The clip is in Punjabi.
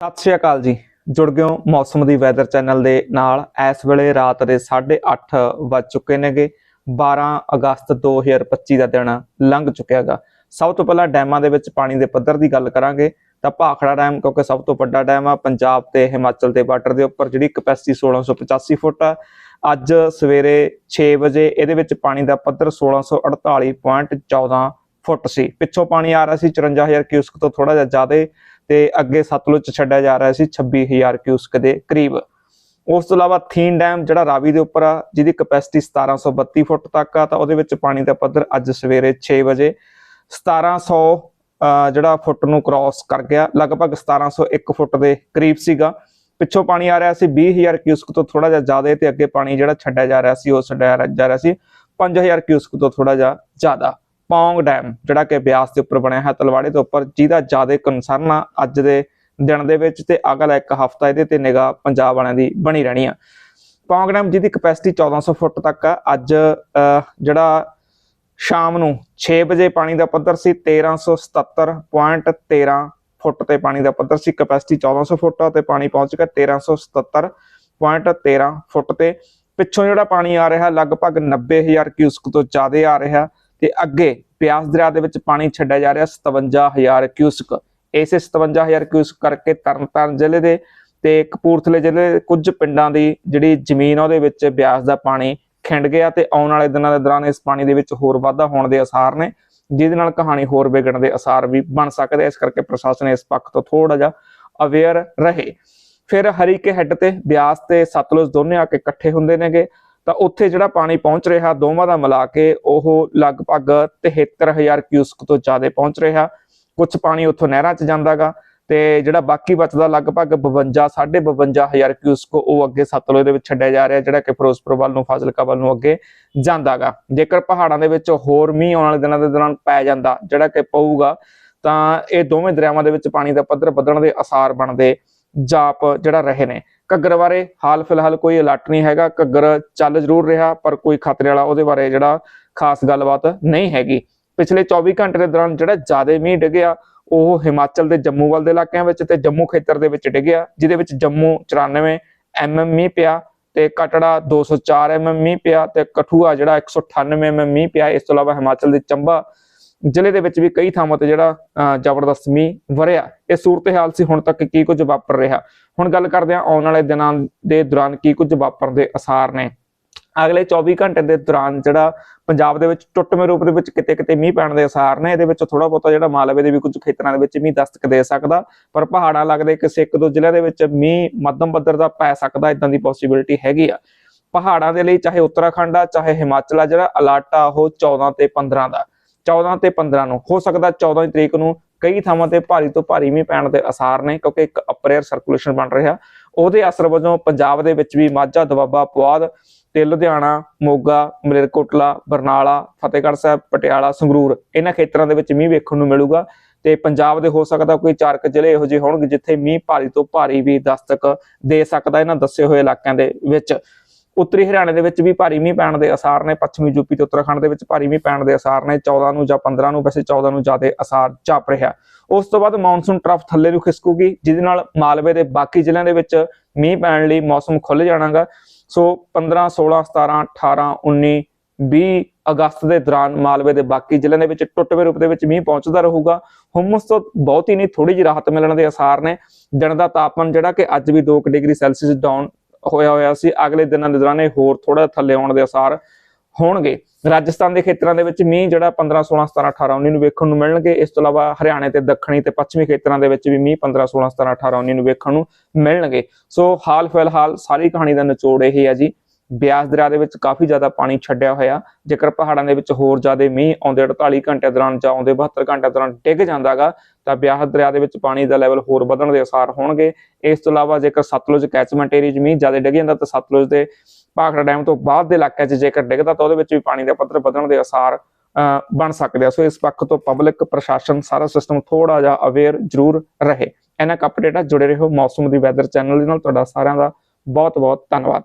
ਸਤਿ ਸ਼੍ਰੀ ਅਕਾਲ ਜੀ। ਜੁੜ ਗਏ ਹੋ ਮੌਸਮ ਦੀ ਵੈਦਰ ਚੈਨਲ ਦੇ ਨਾਲ। ਇਸ ਵੇਲੇ ਰਾਤ ਦੇ 8:30 ਵੱਜ ਚੁੱਕੇ ਨੇਗੇ। 12 ਅਗਸਤ 2025 ਦਾ ਦਿਨ ਲੰਘ ਚੁੱਕਿਆਗਾ ਸਭ ਤੋਂ ਪਹਿਲਾਂ ਡੈਮਾਂ ਦੇ ਵਿੱਚ ਪਾਣੀ ਦੇ ਪੱਧਰ ਦੀ ਗੱਲ ਕਰਾਂਗੇ। ਤਾਂ ਭਾਖੜਾ ਡੈਮ ਕਿਉਂਕਿ ਸਭ ਤੋਂ ਵੱਡਾ ਡੈਮ ਆ, ਪੰਜਾਬ ਤੇ ਹਿਮਾਚਲ ਦੇ ਬਾਰਡਰ ਦੇ ਉੱਪਰ ਜਿਹੜੀ ਕਪੈਸਿਟੀ 1685 ਫੁੱਟ ਆ। ਅੱਜ ਸਵੇਰੇ 6 ਵਜੇ ਇਹਦੇ ਵਿੱਚ ਪਾਣੀ ਦਾ ਪੱਧਰ 1648.14 ਫੁੱਟ ਸੀ। ਪਿੱਛੋਂ ਪਾਣੀ ਆ ਰਿਹਾ ਸੀ 54000 ਕਿਊਸਕ ਤੋਂ ਥੋੜਾ ਜਿਹਾ ਜ਼ਿਆਦਾ। ਤੇ ਅੱਗੇ ਸਤਲੁਜ ਛੱਡਿਆ ਜਾ ਰਿਹਾ ਸੀ 26000 ਕਿਊਸਕ ਦੇ ਕਰੀਬ। ਉਸ ਤੋਂ ਇਲਾਵਾ ਥੀਨ ਡੈਮ ਜਿਹੜਾ ਰਾਵੀ ਦੇ ਉੱਪਰ ਆ, ਜਿਹਦੀ ਕਪੈਸਿਟੀ 1732 ਫੁੱਟ ਤੱਕ ਆ, ਤਾਂ ਉਹਦੇ ਵਿੱਚ ਪਾਣੀ ਦਾ ਪੱਧਰ ਅੱਜ ਸਵੇਰੇ 6 ਵਜੇ 1700 ਅਹ ਜਿਹੜਾ ਫੁੱਟ ਨੂੰ ਕ੍ਰਾਸ ਕਰ ਗਿਆ। ਲਗਭਗ 1701 ਫੁੱਟ ਦੇ ਕਰੀਬ ਸੀਗਾ। ਪਿੱਛੋਂ ਪਾਣੀ ਆ ਰਿਹਾ ਸੀ 20000 ਕਿਊਸਕ ਤੋਂ ਥੋੜਾ ਜਿਹਾ ਜ਼ਿਆਦਾ ਤੇ ਅੱਗੇ ਪਾਣੀ ਜਿਹੜਾ ਛੱਡਿਆ ਜਾ ਰਿਹਾ ਸੀ, ਉਹ ਛੱਡਿਆ ਜਾ ਰਿਹਾ ਸੀ 5000 ਕਿਊਸਕ ਤੋਂ ਥੋੜਾ ਜਿਹਾ ਜ਼ਿਆਦਾ। ਪੌਂਗ ਡੈਮ ਜਿਹੜਾ ਕਿ ਬਿਆਸ ਦੇ ਉੱਪਰ ਬਣਿਆ ਹੈ ਤਲਵਾੜੇ ਦੇ ਉੱਪਰ ਜਿਹਦਾ ਜ਼ਿਆਦਾ ਕੰਸਰਨ ਆ ਅੱਜ ਦੇ ਦਿਨ ਦੇ ਵਿੱਚ ਤੇ ਅਗਲਾ ਇੱਕ ਹਫਤਾ ਇਹਦੇ ਤੇ ਨਿਗਾਹ ਪੰਜਾਬ ਵਾਲਿਆਂ ਦੀ ਬਣੀ ਰਹਿਣੀ ਆ। ਪੌਂਗ ਡੈਮ ਜਿਹਦੀ ਕਪੈਸਿਟੀ 1400 ਫੁੱਟ ਤੱਕ ਆ ਅੱਜ ਅਹ, ਜਿਹੜਾ ਸ਼ਾਮ ਨੂੰ 6 ਵਜੇ ਪਾਣੀ ਦਾ ਪੱਧਰ ਸੀ 1377.13 ਫੁੱਟ ਤੇ ਪਾਣੀ ਦਾ ਪੱਧਰ ਸੀ ਕਪੈਸਿਟੀ 1400 ਫੁੱਟ ਤੇ ਪਾਣੀ ਪਹੁੰਚ ਗਿਆ 1377.13 ਫੁੱਟ ਤੇ। ਪਿੱਛੋਂ ਜਿਹੜਾ ਪਾਣੀ ਆ ਰਿਹਾ ਲਗਭਗ 90000 ਕਿਊਸਕ ਤੋਂ ਜ਼ਿਆਦਾ ਆ ਰਿਹਾ। ਤੇ ਅੱਗੇ ਬਿਆਸ ਦਰਿਆ ਦੇ ਵਿੱਚ ਪਾਣੀ ਛੱਡਿਆ ਜਾ ਰਿਹਾ 57000 ਕਿਊਸਕ। ਇਸੇ 57000 ਕਿਊਸਕ ਕਰਕੇ ਤਰਨਤਾਰਨ ਜ਼ਿਲ੍ਹੇ ਦੇ ਤੇ ਕਪੂਰਥਲੇ ਜ਼ਿਲ੍ਹੇ ਦੇ ਕੁਝ ਪਿੰਡਾਂ ਦੀ ਜਿਹੜੀ ਜ਼ਮੀਨ ਉਹਦੇ ਵਿੱਚ ਬਿਆਸ ਦਾ ਪਾਣੀ ਖਿੰਡ ਗਿਆ ਤੇ ਆਉਣ ਵਾਲੇ ਦਿਨਾਂ ਦੇ ਦੌਰਾਨ ਇਸ ਪਾਣੀ ਦੇ ਵਿੱਚ ਹੋਰ ਵਾਧਾ ਹੋਣ ਦੇ ਅਸਾਰ ਨੇ, ਜਿਹਦੇ ਨਾਲ ਕਹਾਣੀ ਹੋਰ ਵਿਗੜਨ ਦੇ ਅਸਾਰ ਵੀ ਬਣ ਸਕਦੇ ਇਸ ਕਰਕੇ ਪ੍ਰਸ਼ਾਸਨ ਇਸ ਪੱਖ ਤੋਂ ਥੋੜਾ ਜਿਹਾ ਅਵੇਅਰ ਰਹੇ। ਫਿਰ ਹਰੀਕੇ ਹੈੱਡ ਤੇ ਬਿਆਸ ਤੇ ਸਤਲੁਜ ਦੋਨੇ ਆ ਕੇ ਇਕੱਠੇ ਹੁੰਦੇ ਨੇਗੇ। ਤਾਂ ਉੱਥੇ ਜਿਹੜਾ ਪਾਣੀ ਪਹੁੰਚ ਰਿਹਾ, ਦੋਵਾਂ ਦਾ ਮਿਲਾ ਕੇ ਉਹ ਲਗਭਗ 73000 ਕਿਊਸਕ ਤੋਂ ਜ਼ਿਆਦਾ ਪਹੁੰਚ ਰਿਹਾ। ਕੁਝ ਪਾਣੀ ਉੱਥੋਂ ਨਹਿਰਾਂ 'ਚ ਜਾਂਦਾਗਾ ਤੇ ਜਿਹੜਾ ਬਾਕੀ ਬਚਦਾ ਲਗਭਗ 52 52500 ਕਿਊਸਕ ਉਹ ਅੱਗੇ ਸਤਲੁਜ ਦੇ ਵਿੱਚ ਛੱਡਿਆ ਜਾ ਰਿਹਾ, ਜਿਹੜਾ ਕਿ ਫਿਰੋਜ਼ਪੁਰ ਵੱਲ ਨੂੰ, ਫਾਜ਼ਿਲਕਾ ਵੱਲ ਨੂੰ ਅੱਗੇ ਜਾਂਦਾਗਾ। ਜੇਕਰ ਪਹਾੜਾਂ ਦੇ ਵਿੱਚ ਹੋਰ ਮੀਂਹ ਆਉਣ ਵਾਲੇ ਦਿਨਾਂ ਦੇ ਦੌਰਾਨ ਪੈ ਜਾਂਦਾ, ਜਿਹੜਾ ਕਿ ਪਊਗਾ, ਤਾਂ ਇਹ ਦੋਵੇਂ ਦਰਿਆਵਾਂ ਦੇ ਵਿੱਚ ਪਾਣੀ ਦਾ ਪੱਧਰ ਵਧਣ ਦੇ ਅਸਾਰ ਬਣਦੇ ਜਾਪ ਜਿਹੜਾ ਰਹੇ ਨੇ। ਘੱਗਰ ਬਾਰੇ ਹਾਲ ਫਿਲਹਾਲ ਕੋਈ ਅਲਰਟ ਨਹੀਂ ਹੈਗਾ। ਘੱਗਰ ਚੱਲ ਜ਼ਰੂਰ ਰਿਹਾ, ਪਰ ਕੋਈ ਖਤਰੇ ਵਾਲਾ ਉਹਦੇ ਬਾਰੇ ਜਿਹੜਾ ਖਾਸ ਗੱਲਬਾਤ ਨਹੀਂ ਹੈਗੀ। ਪਿਛਲੇ 24 ਘੰਟੇ ਦੇ ਦੌਰਾਨ ਜਿਹੜਾ ਜ਼ਿਆਦਾ ਮੀਂਹ ਡਿੱਗਿਆ, ਉਹ ਹਿਮਾਚਲ ਦੇ ਜੰਮੂ ਵੱਲ ਦੇ ਇਲਾਕਿਆਂ ਵਿੱਚ ਤੇ ਜੰਮੂ ਖੇਤਰ ਦੇ ਵਿੱਚ ਡਿੱਗਿਆ, ਜਿਹਦੇ ਵਿੱਚ ਜੰਮੂ 94 ਐਮਐਮ ਮੀਂਹ ਪਿਆ ਤੇ ਕਟੜਾ 204 ਐਮਐਮ ਮੀਂਹ ਪਿਆ ਤੇ ਕਠੂਆ ਜਿਹੜਾ 198 ਐਮਐਮ ਮੀਂਹ ਪਿਆ, ਇਸ ਤੋਂ ਇਲਾਵਾ ਹਿਮਾਚਲ ਦੇ ਚੰਬਾ ਜ਼ਿਲ੍ਹੇ ਦੇ ਵਿੱਚ ਵੀ ਕਈ ਥਾਵਾਂ ਤੇ ਜਿਹੜਾ ਅਹ, ਜ਼ਬਰਦਸਤ ਮੀਂਹ ਵਰਿਆ। ਇਹ ਸੂਰਤ-ਹਾਲ ਸੀ ਹੁਣ ਤੱਕ ਕੀ ਕੁਝ ਵਾਪਰ ਰਿਹਾ? ਹੁਣ ਗੱਲ ਕਰਦੇ ਹਾਂ ਆਉਣ ਵਾਲੇ ਦਿਨਾਂ ਦੇ ਦੌਰਾਨ ਕੀ ਕੁਝ ਵਾਪਰਨ ਦੇ ਅਸਾਰ ਨੇ। ਅਗਲੇ 24 ਘੰਟੇ ਦੇ ਦੌਰਾਨ ਜਿਹੜਾ ਪੰਜਾਬ ਦੇ ਵਿੱਚ ਟੁੱਟਵੇਂ ਰੂਪ ਦੇ ਵਿੱਚ ਕਿਤੇ ਕਿਤੇ ਮੀਂਹ ਪੈਣ ਦੇ ਅਸਾਰ ਨੇ। ਇਹਦੇ ਵਿੱਚ ਥੋੜਾ ਬਹੁਤਾ ਜਿਹੜਾ ਮਾਲਵੇ ਦੇ ਵੀ ਕੁਝ ਖੇਤਰਾਂ ਦੇ ਵਿੱਚ ਮੀਂਹ ਦਸਤਕ ਦੇ ਸਕਦਾ ਪਰ ਪਹਾੜਾਂ ਲੱਗਦੇ ਕਿਸੇ ਇੱਕ ਦੋ ਜ਼ਿਲ੍ਹਿਆਂ ਦੇ ਵਿੱਚ ਮੀਂਹ ਮੱਧਮ ਪੱਧਰ ਦਾ ਪੈ ਸਕਦਾ ਇਦਾਂ ਦੀ ਪੋਸਿਬਿਲਿਟੀ ਹੈਗੀ ਆ। ਪਹਾੜਾਂ ਦੇ ਲਈ ਚਾਹੇ ਉੱਤਰਾਖੰਡ ਆ ਚਾਹੇ ਹਿਮਾਚਲ ਆ ਜਿਹੜਾ ਅਲਰਟ ਆ ਉਹ 14 ਤੇ 15 ਦਾ। 14 ਤੇ 15 ਨੂੰ। ਹੋ ਸਕਦਾ 14 ਤਰੀਕ ਨੂੰ ਕਈ ਥਾਵਾਂ ਤੇ ਭਾਰੀ ਤੋਂ ਭਾਰੀ ਮੀਂਹ ਪੈਣ ਦੇ ਅਸਾਰ ਨੇ, ਕਿਉਂਕਿ ਇੱਕ ਅਪਰ 에ਅਰ ਸਰਕੂਲੇਸ਼ਨ ਬਣ ਰਿਹਾ। ਉਹਦੇ ਅਸਰ ਵਜੋਂ ਪੰਜਾਬ ਦੇ ਵਿੱਚ ਵੀ ਮਾਝਾ ਦੁਆਬਾ ਪੁਆਧ ਤੇ ਲੁਧਿਆਣਾ, ਮੋਗਾ, ਮਲੇਰਕੋਟਲਾ, ਬਰਨਾਲਾ, ਫਤਿਹਗੜ੍ਹ ਸਾਹਿਬ, ਪਟਿਆਲਾ, ਸੰਗਰੂਰ ਇਹਨਾਂ ਖੇਤਰਾਂ ਦੇ ਵਿੱਚ ਮੀਂਹ ਵੇਖਣ ਨੂੰ ਮਿਲੂਗਾ। ਤੇ ਪੰਜਾਬ ਦੇ ਹੋ ਸਕਦਾ ਕੋਈ ਚਾਰ ਕੁ ਜ਼ਿਲ੍ਹੇ ਇਹੋ ਜਿਹੇ ਹੋਣਗੇ ਜਿੱਥੇ ਮੀਂਹ ਭਾਰੀ ਤੋਂ ਭਾਰੀ ਵੀ ਦਸਤਕ ਦੇ ਸਕਦਾ, ਇਹਨਾਂ ਦੱਸੇ ਹੋਏ ਇਲਾਕਿਆਂ ਦੇ ਵਿੱਚ। ਉੱਤਰੀ ਹਰਿਆਣੇ ਦੇ ਵਿੱਚ ਵੀ ਭਾਰੀ ਮੀਂਹ ਪੈਣ ਦੇ ਅਸਾਰ ਨੇ, ਪੱਛਮੀ ਯੂਪੀ ਤੇ ਉੱਤਰਾਖੰਡ ਦੇ ਵਿੱਚ ਭਾਰੀ ਮੀਂਹ ਪੈਣ ਦੇ ਅਸਾਰ ਨੇ 14 ਨੂੰ ਜਾਂ 15 ਨੂੰ, ਵੈਸੇ 14 ਨੂੰ ਜ਼ਿਆਦਾ ਅਸਾਰ ਜਾਪ ਰਿਹਾ। ਉਸ ਤੋਂ ਬਾਅਦ ਮੌਨਸੂਨ ਟਰਫ ਥੱਲੇ ਨੂੰ ਖਿਸਕੂਗੀ, ਜਿਹਦੇ ਨਾਲ ਮਾਲਵੇ ਦੇ ਬਾਕੀ ਜ਼ਿਲ੍ਹਿਆਂ ਦੇ ਵਿੱਚ ਮੀਂਹ ਪੈਣ ਲਈ ਮੌਸਮ ਖੁੱਲ ਜਾਣਾਗਾ। ਸੋ 15 16 17 18 19 20 ਅਗਸਤ ਦੇ ਦੌਰਾਨ ਮਾਲਵੇ ਦੇ ਬਾਕੀ ਜ਼ਿਲ੍ਹਿਆਂ ਦੇ ਵਿੱਚ ਟੁੱਟਵੇਂ ਰੂਪ ਦੇ ਵਿੱਚ ਮੀਂਹ ਪਹੁੰਚਦਾ ਰਹੂਗਾ। ਹੁਮਸ ਤੋਂ ਬਹੁਤ ਹੀ ਨਹੀਂ ਥੋੜੀ ਜਿਹੀ ਰਾਹਤ ਮਿਲਣ ਦੇ ਅਸਾਰ ਨੇ। ਦਿਨ ਦਾ ਤਾਪਮਾਨ ਜਿਹੜਾ ਕਿ ਅੱਜ ਵੀ 2 ਡਿਗਰੀ ਸੈਲਸੀਅਸ ਡਾਊਨ ਹੋਇਆ ਹੋਇਆ ਸੀ। ਅਗਲੇ ਦਿਨਾਂ ਦੇ ਦੌਰਾਨ ਇਹ ਹੋਰ ਥੋੜਾ ਥੱਲੇ ਆਉਣ ਦੇ ਅਸਾਰ ਹੋਣਗੇ। ਰਾਜਸਥਾਨ ਦੇ ਖੇਤਰਾਂ ਦੇ ਵਿੱਚ ਮੀਂਹ ਜਿਹੜਾ 15 16 17 18 19 ਨੂੰ ਵੇਖਣ ਨੂੰ ਮਿਲਣਗੇ। ਇਸ ਤੋਂ ਇਲਾਵਾ ਹਰਿਆਣੇ ਤੇ ਦੱਖਣੀ ਤੇ ਪੱਛਮੀ ਖੇਤਰਾਂ ਦੇ ਵਿੱਚ ਵੀ ਮੀਂਹ 15 16 17 18 19 ਨੂੰ ਵੇਖਣ ਨੂੰ ਮਿਲਣਗੇ। ਸੋ ਹਾਲ ਫਿਲਹਾਲ ਸਾਰੀ ਕਹਾਣੀ ਦਾ ਨਿਚੋੜ ਇਹ ਹੈ ਜੀ। ਬਿਆਸ ਦਰਿਆ ਦੇ ਵਿੱਚ ਕਾਫੀ ਜ਼ਿਆਦਾ ਪਾਣੀ ਛੱਡਿਆ ਹੋਇਆ। ਜੇਕਰ ਪਹਾੜਾਂ ਦੇ ਵਿੱਚ ਹੋਰ ਜ਼ਿਆਦਾ ਮੀਂਹ ਆਉਂਦੇ 48 ਘੰਟੇ ਦੌਰਾਨ ਜਾਂ ਆਉਂਦੇ 72 ਘੰਟੇ ਦੌਰਾਨ ਡਿੱਗ ਜਾਂਦਾਗਾ, ਤਾਂ ਬਿਆਸ ਦਰਿਆ ਦੇ ਵਿੱਚ ਪਾਣੀ ਦਾ ਲੈਵਲ ਹੋਰ ਵਧਣ ਦੇ ਅਸਾਰ ਹੋਣਗੇ। ਇਸ ਤੋਂ ਇਲਾਵਾ ਜੇਕਰ ਸਤਲੁਜ ਕੈਚਮੈਂਟ ਏਰੀਆ 'ਚ ਮੀਂਹ ਜ਼ਿਆਦਾ ਡਿੱਗ ਜਾਂਦਾ, ਤਾਂ ਸਤਲੁਜ ਦੇ ਭਾਖੜਾ ਡੈਮ ਤੋਂ ਬਾਅਦ ਦੇ ਇਲਾਕਿਆਂ 'ਚ ਜੇਕਰ ਡਿੱਗਦਾ, ਤਾਂ ਉਹਦੇ ਵਿੱਚ ਵੀ ਪਾਣੀ ਦਾ ਪੱਧਰ ਵਧਣ ਦੇ ਅਸਾਰ ਬਣ ਸਕਦੇ ਆ। ਸੋ ਇਸ ਪੱਖ ਤੋਂ ਪਬਲਿਕ ਪ੍ਰਸ਼ਾਸਨ ਸਾਰਾ ਸਿਸਟਮ ਥੋੜਾ ਜਿਹਾ ਅਵੇਅਰ ਜ਼ਰੂਰ ਰਹੇ। ਇਹਨਾਂ ਅਪਡੇਟਾਂ ਜੁੜੇ ਰਹੋ ਮੌਸਮ ਦੀ ਵੈਦਰ ਚੈਨਲ ਦੇ ਨਾਲ। ਤੁਹਾਡਾ ਸਾਰਿਆਂ ਦਾ ਬਹੁਤ ਬਹੁਤ ਧੰਨਵਾਦ।